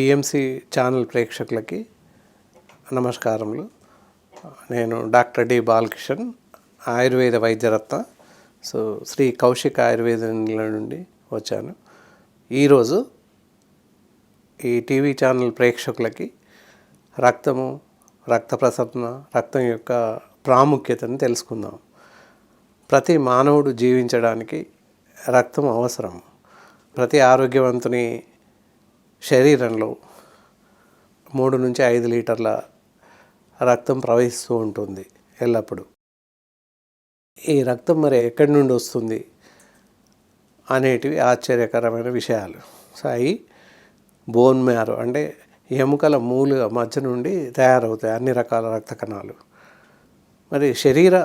PMC channel ప్రేక్షకులకి నమస్కారములు. నేను doctor D Balakishan Ayurveda Vaidyaratna. So Shri Kaushik Ayurveda నుండి వచ్చాను. ఈరోజు ఈ టీవీ ఛానల్ ప్రేక్షకులకి రక్తము రక్త ప్రసరణ రక్తం యొక్క ప్రాముఖ్యతను తెలుసుకుందాం. ప్రతి మానవుడు జీవించడానికి రక్తం అవసరం ప్రతి ఆరోగ్యవంతుని శరీరంలో మూడు నుంచి ఐదు లీటర్ల రక్తం ప్రవహిస్తూ ఉంటుంది ఎల్లప్పుడూ. ఈ రక్తం మరి ఎక్కడి నుండి వస్తుంది అనేటివి ఆశ్చర్యకరమైన విషయాలు. సో అవి బోన్ మ్యారో అంటే ఎముకల మూలుగా మధ్య నుండి తయారవుతాయి అన్ని రకాల రక్త కణాలు. మరి శరీర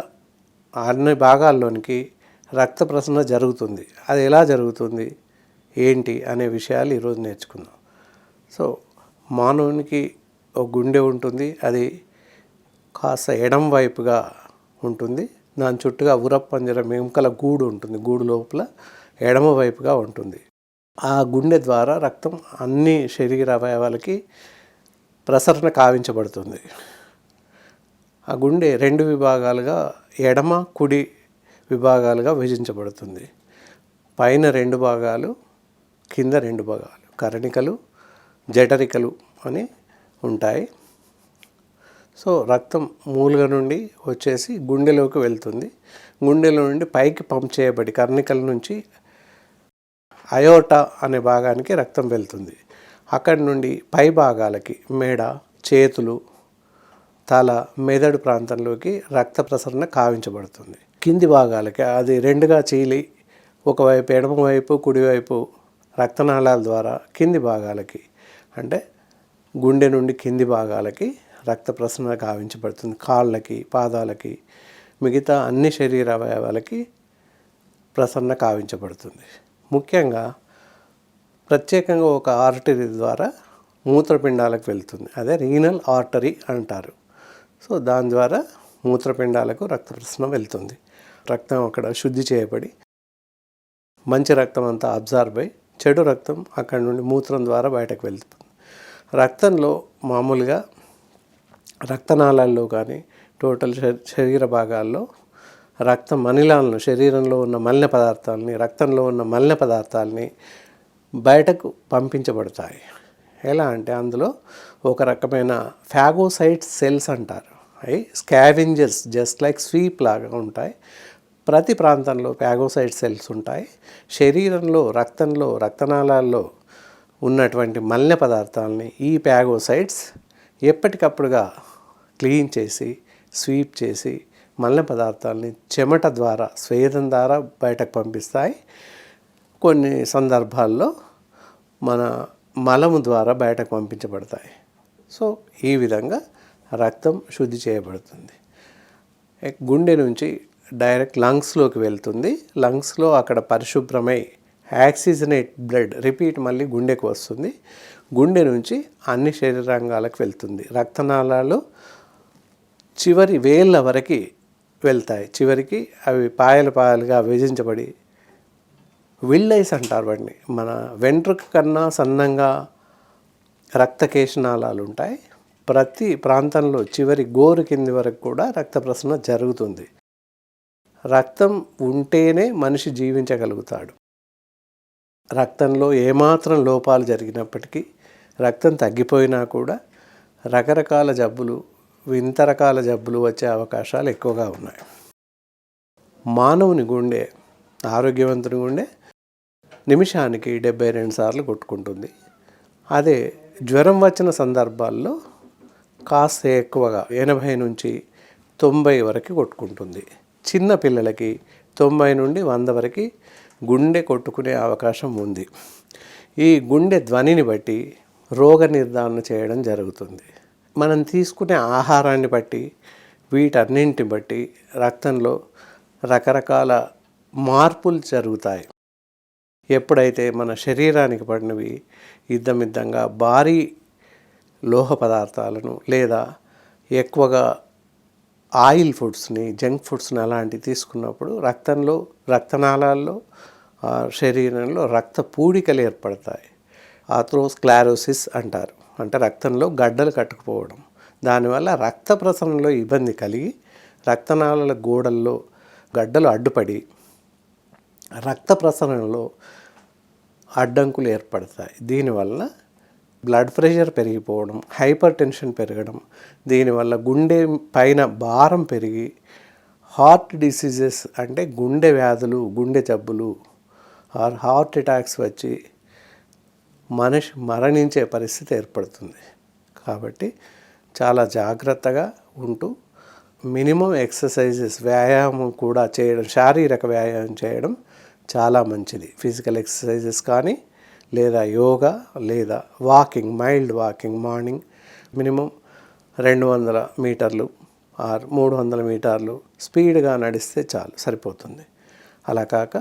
అన్ని భాగాల్లోనికి రక్త ప్రసరణ జరుగుతుంది. అది ఎలా జరుగుతుంది? ఏంటి? అనే విషయాలు ఈరోజు నేర్చుకుందాం. సో మానవునికి ఒక గుండె ఉంటుంది. అది కాస్త ఎడం వైపుగా ఉంటుంది. దాని చుట్టూగా ఉరప్పంజరం ఎముకల గూడు ఉంటుంది. గూడు లోపల ఎడమ వైపుగా ఉంటుంది. ఆ గుండె ద్వారా రక్తం అన్ని శరీర అవయవాలకి ప్రసరణ కావించబడుతుంది. ఆ గుండె రెండు విభాగాలుగా ఎడమ కుడి విభాగాలుగా విభజించబడుతుంది. పైన రెండు భాగాలు కింద రెండు భాగాలు. కరణికలు జఠరికలు అని ఉంటాయి. సో రక్తం మూలుగ నుండి వచ్చేసి గుండెలోకి వెళ్తుంది. గుండెలో నుండి పైకి పంప్ చేయబడి కర్ణికల నుంచి అయోటా అనే భాగానికి రక్తం వెళ్తుంది. అక్కడి నుండి పై భాగాలకి మెడ చేతులు తల మెదడు ప్రాంతంలోకి రక్త ప్రసరణ కావించబడుతుంది. కింది భాగాలకి అది రెండుగా చీలి ఒకవైపు ఎడమవైపు కుడివైపు రక్తనాళాల ద్వారా కింది భాగాలకి అంటే గుండె నుండి కింది భాగాలకి రక్త ప్రసరణ కావించబడుతుంది కాళ్ళకి పాదాలకి మిగతా అన్ని శరీర అవయవాలకి ప్రసరణ కావించబడుతుంది ముఖ్యంగా ప్రత్యేకంగా ఒక ఆర్టరీ ద్వారా మూత్రపిండాలకు వెళ్తుంది. అదే రీనల్ ఆర్టరీ అంటారు. సో దాని ద్వారా మూత్రపిండాలకు రక్త ప్రసరణ వెళ్తుంది. రక్తం అక్కడ శుద్ధి చేయబడి మంచి రక్తం అంతా అబ్జార్బ్ అయి చెడు రక్తం అక్కడ నుండి మూత్రం ద్వారా బయటకు వెళ్తుంది. రక్తంలో మామూలుగా రక్తనాళాల్లో కానీ టోటల్ శరీర భాగాల్లో రక్త మనిలాలను శరీరంలో ఉన్న మలిన పదార్థాలని రక్తంలో ఉన్న మలిన పదార్థాలని బయటకు పంపించబడతాయి. ఎలా అంటే అందులో ఒక రకమైన ఫ్యాగోసైట్ సెల్స్ అంటారు. అవి స్కావెంజర్స్ జస్ట్ లైక్ స్వీప్ లాగా ఉంటాయి. ప్రతి ప్రాంతంలో ప్యాగోసైట్ సెల్స్ ఉంటాయి. శరీరంలో రక్తంలో రక్తనాళాల్లో ఉన్నటువంటి మలిన పదార్థాలని ఈ ప్యాగోసైడ్స్ ఎప్పటికప్పుడుగా క్లీన్ చేసి స్వీప్ చేసి మలిన పదార్థాలని చెమట ద్వారా స్వేదం ద్వారా బయటకు పంపిస్తాయి. కొన్ని సందర్భాల్లో మన మలము ద్వారా బయటకు పంపించబడతాయి. సో ఈ విధంగా రక్తం శుద్ధి చేయబడుతుంది. గుండె నుంచి డైరెక్ట్ లంగ్స్లోకి వెళ్తుంది. లంగ్స్లో అక్కడ పరిశుభ్రమై యాక్సిజనేట్ బ్లడ్ రిపీట్ మళ్ళీ గుండెకు వస్తుంది. గుండె నుంచి అన్ని శరీరాంగాలకు వెళ్తుంది. రక్తనాళాలు చివరి వేళ్ళ వరకు వెళ్తాయి. చివరికి అవి పాయలు పాయలుగా విభజించబడి విల్లైస్ అంటారు వాటిని. మన వెంట్రుక కన్నా సన్నంగా రక్తకేశనాళాలు ఉంటాయి. ప్రతి ప్రాంతంలో చివరి గోరు కింది వరకు కూడా రక్త ప్రసరణ జరుగుతుంది. రక్తం ఉంటేనే మనిషి జీవించగలుగుతాడు. రక్తంలో ఏమాత్రం లోపాలు జరిగినప్పటికీ రక్తం తగ్గిపోయినా కూడా రకరకాల జబ్బులు వింత రకాల జబ్బులు వచ్చే అవకాశాలు ఎక్కువగా ఉన్నాయి. మానవుని గుండె ఆరోగ్యవంతుని గుండె నిమిషానికి డెబ్బై రెండు సార్లు కొట్టుకుంటుంది. అదే జ్వరం వచ్చిన సందర్భాల్లో కాస్త ఎక్కువగా ఎనభై నుంచి తొంభై వరకు కొట్టుకుంటుంది. చిన్న పిల్లలకి తొంభై నుండి వంద వరకు గుండె కొట్టుకునే అవకాశం ఉంది. ఈ గుండె ధ్వనిని బట్టి రోగ నిర్ధారణ చేయడం జరుగుతుంది. మనం తీసుకునే ఆహారాన్ని బట్టి వీటన్నింటిని బట్టి రక్తంలో రకరకాల మార్పులు జరుగుతాయి. ఎప్పుడైతే మన శరీరానికి పడినవి ఇద్దమిద్దంగా భారీ లోహ పదార్థాలను లేదా ఎక్కువగా ఆయిల్ ఫుడ్స్ని జంక్ ఫుడ్స్ని అలాంటివి తీసుకున్నప్పుడు రక్తంలో రక్తనాళాల్లో శరీరంలో రక్త పూడికలు ఏర్పడతాయి. ఆథ్రోస్క్లారోసిస్ అంటారు. అంటే రక్తంలో గడ్డలు కట్టుకుపోవడం. దానివల్ల రక్త ప్రసరణలో ఇబ్బంది కలిగి రక్తనాళాల గోడల్లో గడ్డలు అడ్డుపడి రక్త ప్రసరణలో అడ్డంకులు ఏర్పడతాయి. దీనివల్ల బ్లడ్ ప్రెషర్ పెరిగిపోవడం హైపర్ టెన్షన్ పెరగడం దీనివల్ల గుండె పైన భారం పెరిగి హార్ట్ డిసీజెస్ అంటే గుండె వ్యాధులు గుండె జబ్బులు ఆర్ హార్ట్ అటాక్స్ వచ్చి మనిషి మరణించే పరిస్థితి ఏర్పడుతుంది. కాబట్టి చాలా జాగ్రత్తగా ఉంటూ మినిమం ఎక్సర్సైజెస్ వ్యాయామం కూడా చేయడం శారీరక వ్యాయామం చేయడం చాలా మంచిది. ఫిజికల్ ఎక్సర్సైజెస్ కానీ లేదా యోగా లేదా walking mild walking morning minimum రెండు వందల మీటర్లు ఆర్ మూడు వందల మీటర్లు స్పీడ్గా నడిస్తే చాలు సరిపోతుంది. అలా కాక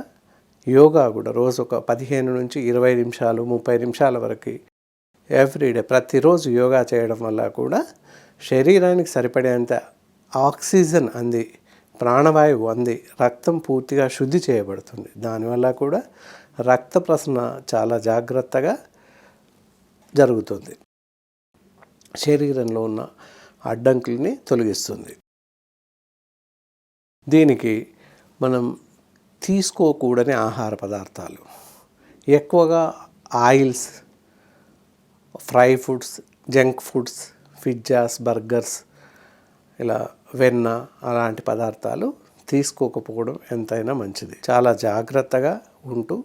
యోగా కూడా రోజు ఒక పదిహేను నుంచి ఇరవై నిమిషాలు ముప్పై నిమిషాల వరకు ఎవ్రీడే ప్రతిరోజు యోగా చేయడం వల్ల కూడా శరీరానికి సరిపడేంత ఆక్సిజన్ అంది ప్రాణవాయువు అంది రక్తం పూర్తిగా శుద్ధి చేయబడుతుంది. దానివల్ల కూడా రక్త ప్రసరణ చాలా జాగ్రత్తగా జరుగుతుంది. శరీరంలో ఉన్న అడ్డంకుల్ని తొలగిస్తుంది. దీనికి మనం తీసుకోకూడని ఆహార పదార్థాలు. ఎక్కువగా oils fry foods junk foods pizzas burgers ఇలా వెన్న అలాంటి పదార్థాలు తీసుకోకపోవడం ఎంతైనా మంచిది. చాలా జాగ్రత్తగా ఉంటూ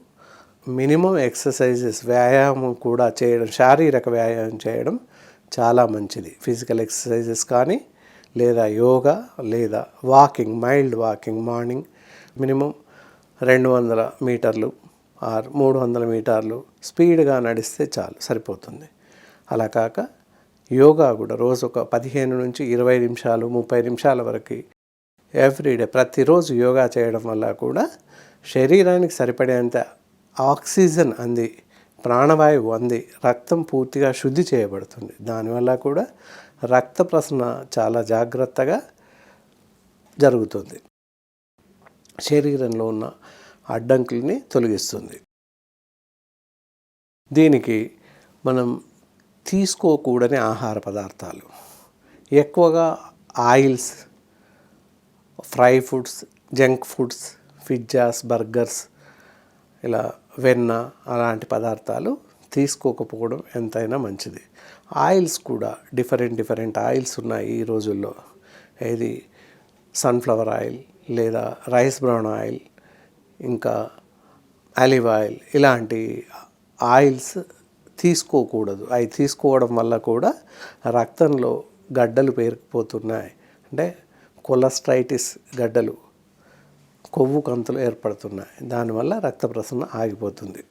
మినిమం ఎక్సర్సైజెస్ వ్యాయామం కూడా చేయడం శారీరక వ్యాయామం చేయడం చాలా మంచిది. ఫిజికల్ ఎక్సర్సైజెస్ కానీ లేదా యోగా లేదా walking mild walking morning minimum రెండు వందల మీటర్లు ఆర్ మూడు వందల మీటర్లు స్పీడ్గా నడిస్తే చాలు సరిపోతుంది. అలా కాక యోగా కూడా రోజు ఒక పదిహేను నుంచి ఇరవై నిమిషాలు ముప్పై నిమిషాల వరకు ఎవ్రీడే ప్రతిరోజు యోగా చేయడం వల్ల కూడా శరీరానికి సరిపడేంత ఆక్సిజన్ అంది ప్రాణవాయువు అంది రక్తం పూర్తిగా శుద్ధి చేయబడుతుంది. దానివల్ల కూడా రక్త ప్రసరణ చాలా జాగ్రత్తగా జరుగుతుంది. శరీరంలో ఉన్న అడ్డంకుల్ని తొలగిస్తుంది. దీనికి మనం తీసుకోకూడని ఆహార పదార్థాలు. ఎక్కువగా oils fry foods junk foods pizzas burgers ఇలా వెన్న అలాంటి పదార్థాలు తీసుకోకపోవడం ఎంతైనా మంచిది. ఆయిల్స్ కూడా డిఫరెంట్ డిఫరెంట్ ఆయిల్స్ ఉన్నాయి ఈ రోజుల్లో. ఏది? సన్ఫ్లవర్ ఆయిల్ లేదా రైస్ బ్రౌన్ ఆయిల్ ఇంకా ఆలివ్ ఆయిల్ ఇలాంటి ఆయిల్స్ తీసుకోకూడదు. అవి తీసుకోవడం వల్ల కూడా రక్తంలో గడ్డలు పేరుకుపోతున్నాయి. అంటే కొలస్ట్రైటిస్ గడ్డలు కొవ్వు కంతులు ఏర్పడుతున్నాయి. దానివల్ల రక్త ప్రసరణ ఆగిపోతుంది.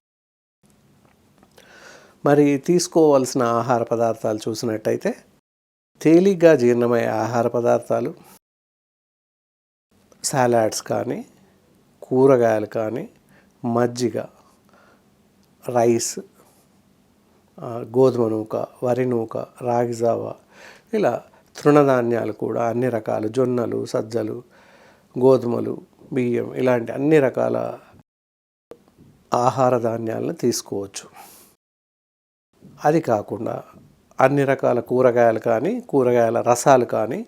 మరి తీసుకోవాల్సిన ఆహార పదార్థాలు చూసినట్టయితే తేలిగ్గా జీర్ణమయ్యే ఆహార పదార్థాలు సాలాడ్స్ కానీ కూరగాయలు కానీ మజ్జిగ రైస్ గోధుమ నూక వరి నూక రాగిజావ ఇలా తృణధాన్యాలు కూడా అన్ని రకాలు జొన్నలు సజ్జలు గోధుమలు బియ్యం ఇలాంటి అన్ని రకాల ఆహార ధాన్యాలను తీసుకోవచ్చు. అది కాకుండా అన్ని రకాల కూరగాయలు కానీ కూరగాయల రసాలు కానీ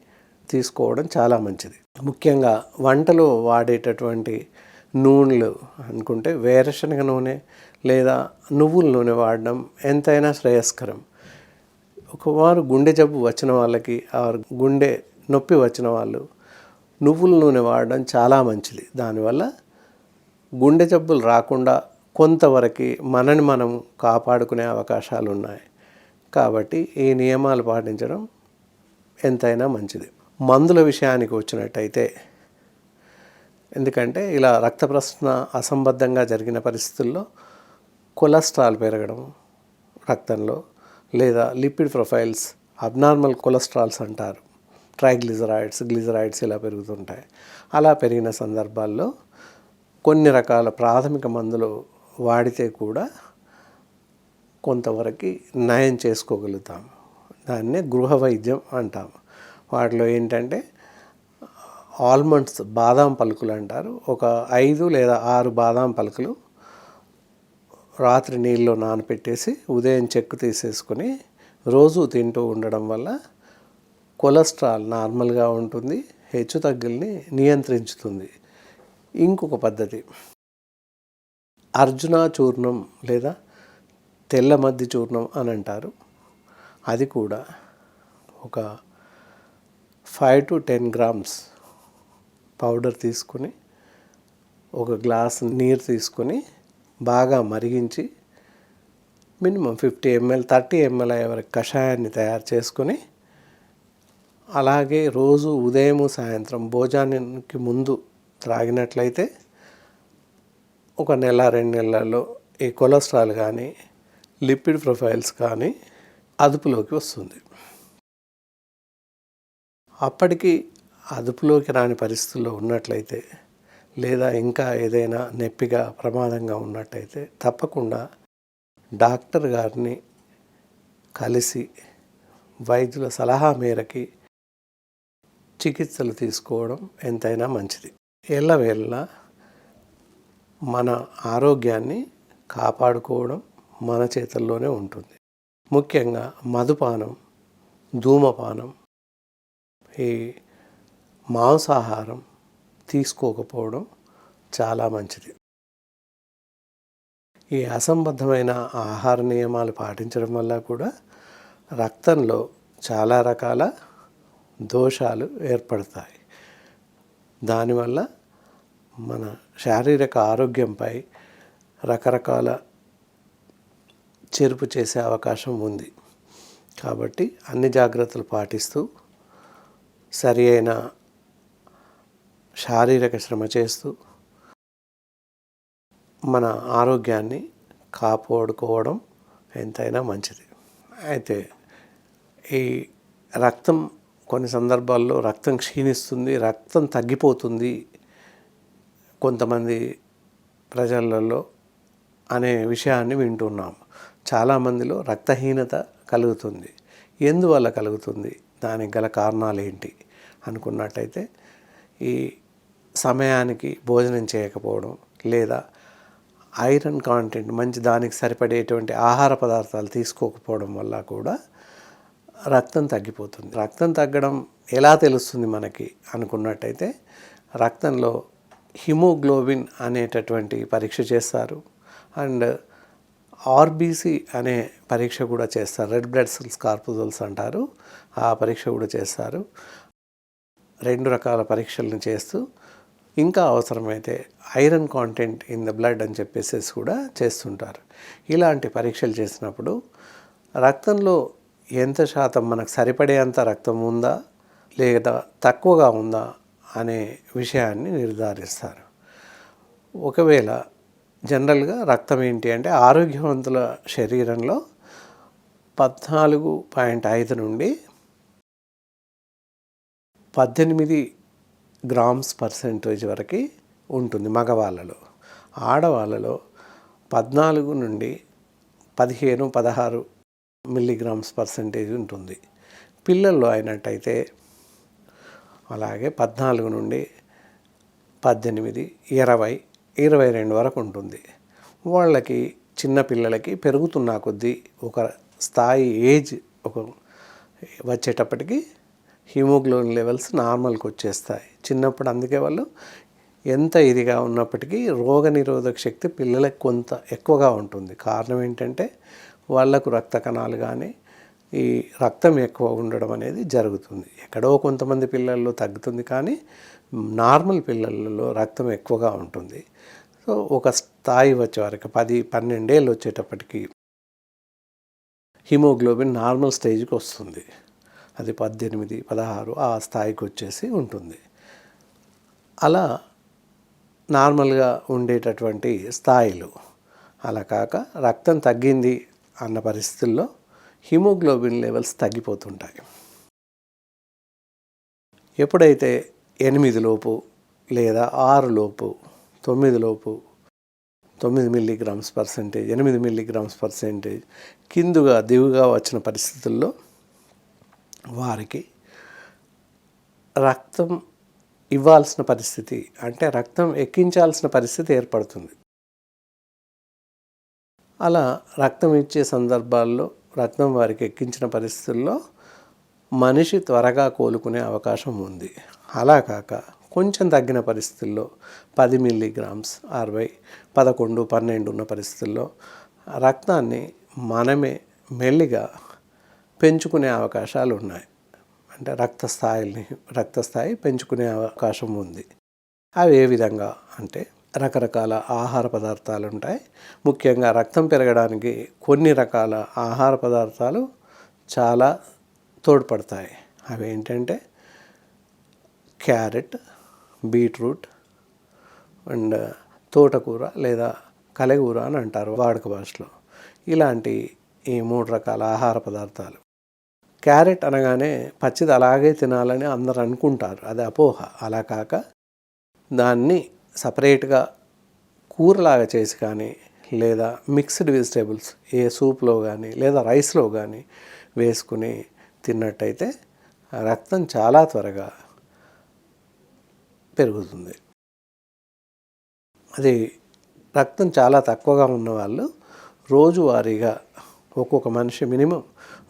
తీసుకోవడం చాలా మంచిది. ముఖ్యంగా వంటలో వాడేటటువంటి నూనెలు అనుకుంటే వేరుశనగ నూనె లేదా నువ్వుల నూనె వాడడం ఎంతైనా శ్రేయస్కరం. ఒకవారు గుండె జబ్బు వచ్చిన వాళ్ళకి ఆ గుండె నొప్పి వచ్చిన వాళ్ళు నువ్వుల నూనె వాడడం చాలా మంచిది. దానివల్ల గుండె జబ్బులు రాకుండా కొంతవరకు మనని మనం కాపాడుకునే అవకాశాలు ఉన్నాయి కాబట్టి ఈ నియమాలు పాటించడం ఎంతైనా మంచిది. మందుల విషయానికి వచ్చినట్టయితే ఎందుకంటే ఇలా రక్త ప్రసరణ అసంబద్ధంగా జరిగిన పరిస్థితుల్లో కొలెస్ట్రాల్ పెరగడం రక్తంలో లేదా లిపిడ్ ప్రొఫైల్స్ అబ్నార్మల్ కొలెస్ట్రాల్స్ అంటారు. ట్రైగ్లిజరాయిడ్స్ గ్లిజరాయిడ్స్ ఇలా పెరుగుతుంటాయి. అలా పెరిగిన సందర్భాల్లో కొన్ని రకాల ప్రాథమిక మందులు వాడితే కూడా కొంతవరకు నయం చేసుకోగలుగుతాం. దాన్నే గృహ వైద్యం అంటాం వాటిలో ఏంటంటే ఆల్మండ్స్ బాదాం పలుకులు అంటారు. ఒక ఐదు లేదా ఆరు బాదాం పలుకులు రాత్రి నీళ్ళలో నానపెట్టేసి ఉదయం చెక్కు తీసేసుకొని రోజు తింటూ ఉండడం వల్ల కొలెస్ట్రాల్ నార్మల్గా ఉంటుంది హెచ్చు తగ్గుల్ని నియంత్రించుతుంది. ఇంకొక పద్ధతి. అర్జున చూర్ణం లేదా తెల్ల మద్ది చూర్ణం అని అంటారు. అది కూడా ఒక five to ten grams powder తీసుకొని ఒక గ్లాస్ నీరు తీసుకొని బాగా మరిగించి minimum fifty ML thirty ML వరకు కషాయాన్ని తయారు చేసుకొని అలాగే రోజు ఉదయం సాయంత్రం భోజనానికి ముందు త్రాగినట్లయితే ఒక నెల రెండు నెలల్లో ఈ కొలెస్ట్రాల్ కానీ లిపిడ్ ప్రొఫైల్స్ కానీ అదుపులోకి వస్తుంది. అప్పటికి అదుపులోకి రాని పరిస్థితుల్లో ఉన్నట్లయితే లేదా ఇంకా ఏదైనా నొప్పిగా ప్రమాదంగా ఉన్నట్టయితే తప్పకుండా డాక్టర్ గారిని కలిసి వైద్యుల సలహా మేరకి చికిత్సలు తీసుకోవడం ఎంతైనా మంచిది. ఎల్లవేళ మన ఆరోగ్యాన్ని కాపాడుకోవడం మన చేతుల్లోనే ఉంటుంది. ముఖ్యంగా మధుపానం ధూమపానం ఈ మాంసాహారం తీసుకోకపోవడం చాలా మంచిది. ఈ అసంబద్ధమైన ఆహార నియమాలు పాటించడం వల్ల కూడా రక్తంలో చాలా రకాల దోషాలు ఏర్పడతాయి. దానివల్ల మన శారీరక ఆరోగ్యంపై రకరకాల చెరుపు చేసే అవకాశం ఉంది. కాబట్టి అన్ని జాగ్రత్తలు పాటిస్తూ సరి అయిన శారీరక శ్రమ చేస్తూ మన ఆరోగ్యాన్ని కాపాడుకోవడం ఎంతైనా మంచిది. అయితే ఈ రక్తం కొన్ని సందర్భాల్లో రక్తం క్షీణిస్తుంది రక్తం తగ్గిపోతుంది. కొంతమంది ప్రజలలో అనే విషయాన్ని వింటున్నాం. చాలామందిలో రక్తహీనత కలుగుతుంది. ఎందువల్ల కలుగుతుంది? దానికి గల కారణాలు ఏంటి అనుకున్నట్టయితే ఈ సమయానికి భోజనం చేయకపోవడం లేదా ఐరన్ కాంటెంట్ మంచి దానికి సరిపడేటువంటి ఆహార పదార్థాలు తీసుకోకపోవడం వల్ల కూడా రక్తం తగ్గిపోతుంది. రక్తం తగ్గడం ఎలా తెలుస్తుంది మనకి అనుకున్నట్టయితే రక్తంలో హిమోగ్లోబిన్ అనేటటువంటి పరీక్ష చేస్తారు. అండ్ ఆర్బీసీ అనే పరీక్ష కూడా చేస్తారు. రెడ్ బ్లడ్ సెల్స్ కార్పుజల్స్ అంటారు. ఆ పరీక్ష కూడా చేస్తారు. రెండు రకాల పరీక్షలను చేస్తూ ఇంకా అవసరమైతే iron content in the blood అని చెప్పేసి కూడా చేస్తుంటారు. ఇలాంటి పరీక్షలు చేసినప్పుడు రక్తంలో ఎంత శాతం మనకు సరిపడేంత రక్తం ఉందా లేదా తక్కువగా ఉందా అనే విషయాన్ని నిర్ధారిస్తారు. ఒకవేళ జనరల్గా రక్తం ఏంటి అంటే ఆరోగ్యవంతుల శరీరంలో పద్నాలుగు పాయింట్ ఐదు నుండి పద్దెనిమిది గ్రామ్స్ పర్సెంటేజ్ వరకు ఉంటుంది మగవాళ్ళలో. ఆడవాళ్ళలో పద్నాలుగు నుండి పదిహేను పదహారు మిల్లీగ్రామ్స్ పర్సెంటేజ్ ఉంటుంది. పిల్లల్లో అయినట్టయితే అలాగే పద్నాలుగు నుండి పద్దెనిమిది ఇరవై ఇరవై రెండు వరకు ఉంటుంది. వాళ్ళకి చిన్న పిల్లలకి పెరుగుతున్న కొద్దీ ఒక స్థాయి ఏజ్ ఒక వచ్చేటప్పటికి హిమోగ్లోబిన్ లెవెల్స్ నార్మల్కి వచ్చేస్తాయి. చిన్నప్పుడు అందుకే వాళ్ళు ఎంత ఇదిగా ఉన్నప్పటికీ రోగ నిరోధక శక్తి పిల్లలకు కొంత ఎక్కువగా ఉంటుంది. కారణం ఏంటంటే వాళ్ళకు రక్త కణాలు కానీ ఈ రక్తం ఎక్కువ ఉండడం అనేది జరుగుతుంది. ఎక్కడో కొంతమంది పిల్లల్లో తగ్గుతుంది కానీ నార్మల్ పిల్లలలో రక్తం ఎక్కువగా ఉంటుంది. సో ఒక స్థాయి వచ్చే వరకు పది పన్నెండేళ్ళు వచ్చేటప్పటికి హిమోగ్లోబిన్ నార్మల్ స్టేజ్కి వస్తుంది. అది పద్దెనిమిది పదహారు ఆ స్థాయికి వచ్చేసి ఉంటుంది. అలా నార్మల్గా ఉండేటటువంటి స్థాయిలు. అలా కాక రక్తం తగ్గింది అన్న పరిస్థితుల్లో హిమోగ్లోబిన్ లెవెల్స్ తగ్గిపోతుంటాయి. ఎప్పుడైతే ఎనిమిది లోపు లేదా ఆరు లోపు తొమ్మిది లోపు తొమ్మిది మిల్లీగ్రామ్స్ పర్సెంటేజ్ ఎనిమిది మిల్లీగ్రామ్స్ పర్సెంటేజ్ కిందుగా దిగుగా వచ్చిన పరిస్థితుల్లో వారికి రక్తం ఇవ్వాల్సిన పరిస్థితి అంటే రక్తం ఎక్కించాల్సిన పరిస్థితి ఏర్పడుతుంది. అలా రక్తం ఇచ్చే సందర్భాల్లో రక్తం వారికి ఎక్కించిన పరిస్థితుల్లో మనిషి త్వరగా కోలుకునే అవకాశం ఉంది. అలా కాక కొంచెం తగ్గిన పరిస్థితుల్లో పది మిల్లీగ్రామ్స్ అరవై పదకొండు పన్నెండు ఉన్న పరిస్థితుల్లో రక్తాన్ని మనమే మెల్లిగా పెంచుకునే అవకాశాలు ఉన్నాయి. అంటే రక్త స్థాయిని రక్తస్థాయి పెంచుకునే అవకాశం ఉంది. అవి ఏ విధంగా అంటే రకరకాల ఆహార పదార్థాలు ఉంటాయి. ముఖ్యంగా రక్తం పెరగడానికి కొన్ని రకాల ఆహార పదార్థాలు చాలా తోడ్పడతాయి. అవి ఏంటంటే క్యారెట్ బీట్రూట్ అండ్ తోటకూర లేదా కలగూర అని అంటారు వాడుక భాషలో. ఇలాంటి ఈ మూడు రకాల ఆహార పదార్థాలు. క్యారెట్ అనగానే పచ్చిది అలాగే తినాలని అందరు అనుకుంటారు. అది అపోహ. అలా కాక దాన్ని సపరేట్గా కూరలాగా చేసి కానీ లేదా మిక్స్డ్ వెజిటేబుల్స్ ఏ సూప్లో కానీ లేదా రైస్లో కానీ వేసుకుని తిన్నట్టయితే రక్తం చాలా త్వరగా పెరుగుతుంది. అది రక్తం చాలా తక్కువగా ఉన్నవాళ్ళు రోజువారీగా ఒక్కొక్క మనిషి మినిమం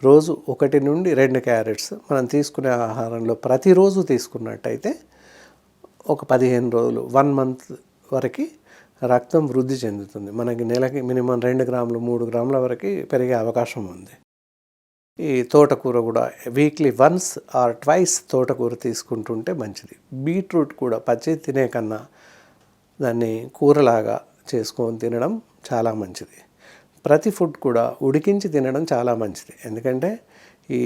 రోజు ఒకటి నుండి రెండు క్యారెట్స్ మనం తీసుకునే ఆహారంలో ప్రతిరోజు తీసుకున్నట్టయితే ఒక పదిహేను రోజులు వన్ మంత్ వరకు రక్తం వృద్ధి చెందుతుంది. మనకి నెలకి మినిమం రెండు గ్రాములు మూడు గ్రాముల వరకు పెరిగే అవకాశం ఉంది. ఈ తోటకూర కూడా వీక్లీ వన్స్ ఆర్ ట్వైస్ తోటకూర తీసుకుంటుంటే మంచిది. బీట్రూట్ కూడా పచ్చి తినే కన్నా దాన్ని కూరలాగా చేసుకొని తినడం చాలా మంచిది. ప్రతి ఫుడ్ కూడా ఉడికించి తినడం చాలా మంచిది. ఎందుకంటే ఈ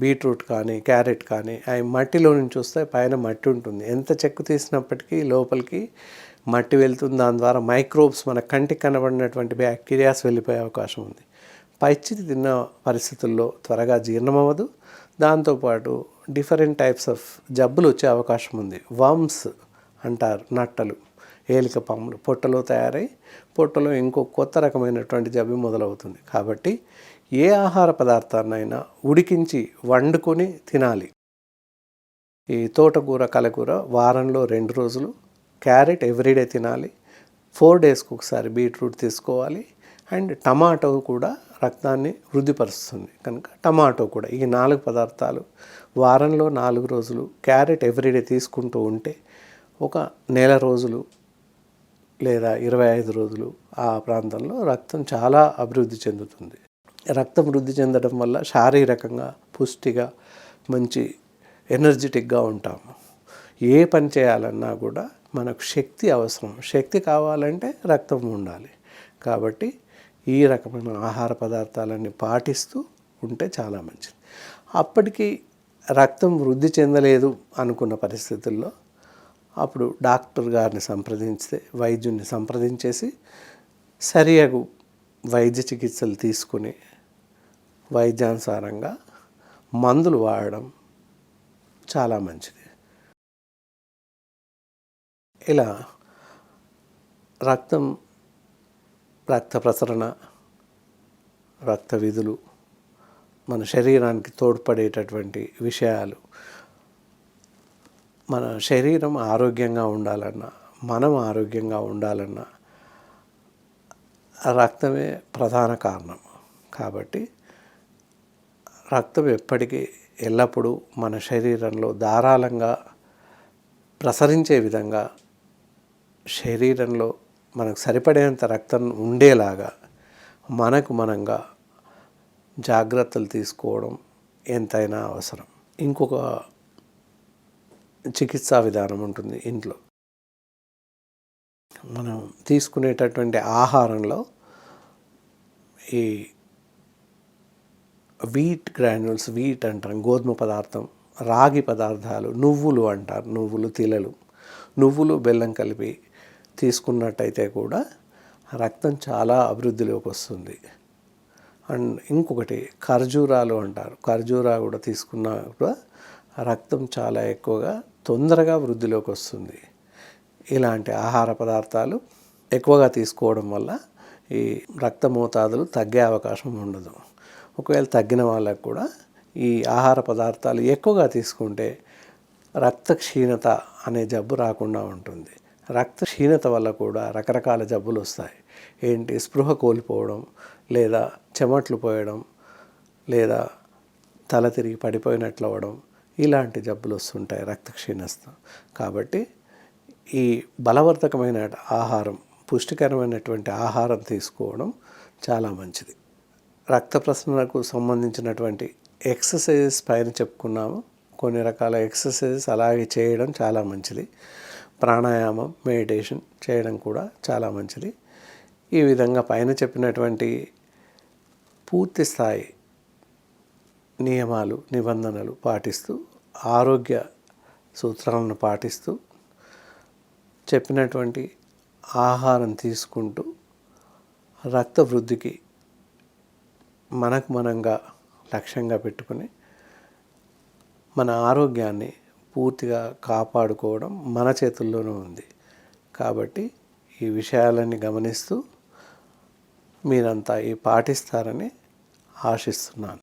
బీట్రూట్ కానీ క్యారెట్ కానీ అవి మట్టిలో నుంచి వస్తే పైన మట్టి ఉంటుంది. ఎంత చెక్కు తీసినప్పటికీ లోపలికి మట్టి వెళ్తుంది. దాని ద్వారా మైక్రోబ్స్ మన కంటికి కనబడినటువంటి బ్యాక్టీరియాస్ వెళ్ళిపోయే అవకాశం ఉంది. పచ్చిది తిన్న పరిస్థితుల్లో త్వరగా జీర్ణమవ్వదు. దాంతోపాటు డిఫరెంట్ టైప్స్ ఆఫ్ జబ్బులు వచ్చే అవకాశం ఉంది. వామ్స్ అంటారు నట్టలు. ఏలిక పాములు పొట్టలో తయారై పొట్టలో ఇంకో కొత్త రకమైనటువంటి జబ్బు మొదలవుతుంది. కాబట్టి ఏ ఆహార పదార్థాన్నైనా ఉడికించి వండుకొని తినాలి. ఈ తోటకూర కలకూర వారంలో రెండు రోజులు క్యారెట్ ఎవ్రీడే తినాలి. ఫోర్ డేస్కి ఒకసారి బీట్రూట్ తీసుకోవాలి. అండ్ టమాటో కూడా రక్తాన్ని వృద్ధిపరుస్తుంది. కనుక టమాటో కూడా ఈ నాలుగు పదార్థాలు వారంలో నాలుగు రోజులు క్యారెట్ ఎవ్రీడే తీసుకుంటూ ఉంటే ఒక నెల రోజులు లేదా ఇరవై ఐదు రోజులు ఆ ప్రాంతంలో రక్తం చాలా అభివృద్ధి చెందుతుంది. రక్తం వృద్ధి చెందడం వల్ల శారీరకంగా పుష్టిగా మంచి ఎనర్జెటిక్గా ఉంటాము. ఏ పని చేయాలన్నా కూడా మనకు శక్తి అవసరం. శక్తి కావాలంటే రక్తం ఉండాలి. కాబట్టి ఈ రకమైన ఆహార పదార్థాలన్నీ పాటిస్తూ ఉంటే చాలా మంచిది. అప్పటికి రక్తం వృద్ధి చెందలేదు అనుకున్న పరిస్థితుల్లో అప్పుడు డాక్టర్ గారిని సంప్రదించితే వైద్యుని సంప్రదించేసి సరియగు వైద్య చికిత్సలు తీసుకుని వైద్యానుసారంగా మందులు వాడడం చాలా మంచిది. ఇలా రక్తం రక్త ప్రసరణ రక్త విధులు మన శరీరానికి తోడ్పడేటటువంటి విషయాలు. మన శరీరం ఆరోగ్యంగా ఉండాలన్నా మనం ఆరోగ్యంగా ఉండాలన్నా రక్తమే ప్రధాన కారణం. కాబట్టి రక్తం ఎప్పటికీ ఎల్లప్పుడూ మన శరీరంలో ధారాళంగా ప్రసరించే విధంగా శరీరంలో మనకు సరిపడేంత రక్తం ఉండేలాగా మనకు మనంగా జాగ్రత్తలు తీసుకోవడం ఎంతైనా అవసరం. ఇంకొక చికిత్సా విధానం ఉంటుంది ఇంట్లో. మనం తీసుకునేటటువంటి ఆహారంలో ఈ వీట్ గ్రాన్యూల్స్ వీట్ అంటాం గోధుమ పదార్థం రాగి పదార్థాలు నువ్వులు అంటారు నువ్వులు తిలలు నువ్వులు బెల్లం కలిపి తీసుకున్నట్టయితే కూడా రక్తం చాలా అభివృద్ధిలోకి వస్తుంది. అండ్ ఇంకొకటి ఖర్జూరాలు అంటారు. ఖర్జూరా కూడా తీసుకున్నా కూడా రక్తం చాలా ఎక్కువగా తొందరగా వృద్ధిలోకి వస్తుంది. ఇలాంటి ఆహార పదార్థాలు ఎక్కువగా తీసుకోవడం వల్ల ఈ రక్త మోతాదులు తగ్గే అవకాశం ఉండదు. ఒకవేళ తగ్గిన వాళ్ళకు కూడా ఈ ఆహార పదార్థాలు ఎక్కువగా తీసుకుంటే రక్త క్షీణత అనే జబ్బు రాకుండా ఉంటుంది. రక్త క్షీణత వల్ల కూడా రకరకాల జబ్బులు వస్తాయి. ఏంటి? స్పృహ కోల్పోవడం లేదా చెమట్లు పోయడం లేదా తల తిరిగి పడిపోయినట్లు అవ్వడం ఇలాంటి జబ్బులు వస్తుంటాయి రక్త క్షీణస్తం కాబట్టి ఈ బలవర్ధకమైన ఆహారం పుష్టికరమైనటువంటి ఆహారం తీసుకోవడం చాలా మంచిది. రక్త ప్రసరణకు సంబంధించినటువంటి ఎక్సర్సైజెస్ పైన చెప్పుకున్నాము. కొన్ని రకాల ఎక్సర్సైజెస్ అలాగే చేయడం చాలా మంచిది. ప్రాణాయామం మెడిటేషన్ చేయడం కూడా చాలా మంచిది. ఈ విధంగా పైన చెప్పినటువంటి పూర్తి స్థాయి నియమాలు నిబంధనలు పాటిస్తూ ఆరోగ్య సూత్రాలను పాటిస్తూ చెప్పినటువంటి ఆహారం తీసుకుంటూ రక్త వృద్ధికి మనకు మనంగా లక్ష్యంగా పెట్టుకుని మన ఆరోగ్యాన్ని పూర్తిగా కాపాడుకోవడం మన చేతుల్లోనే ఉంది. కాబట్టి ఈ విషయాలన్నీ గమనిస్తూ మీరంతా ఈ పాటిస్తారని ఆశిస్తున్నాను.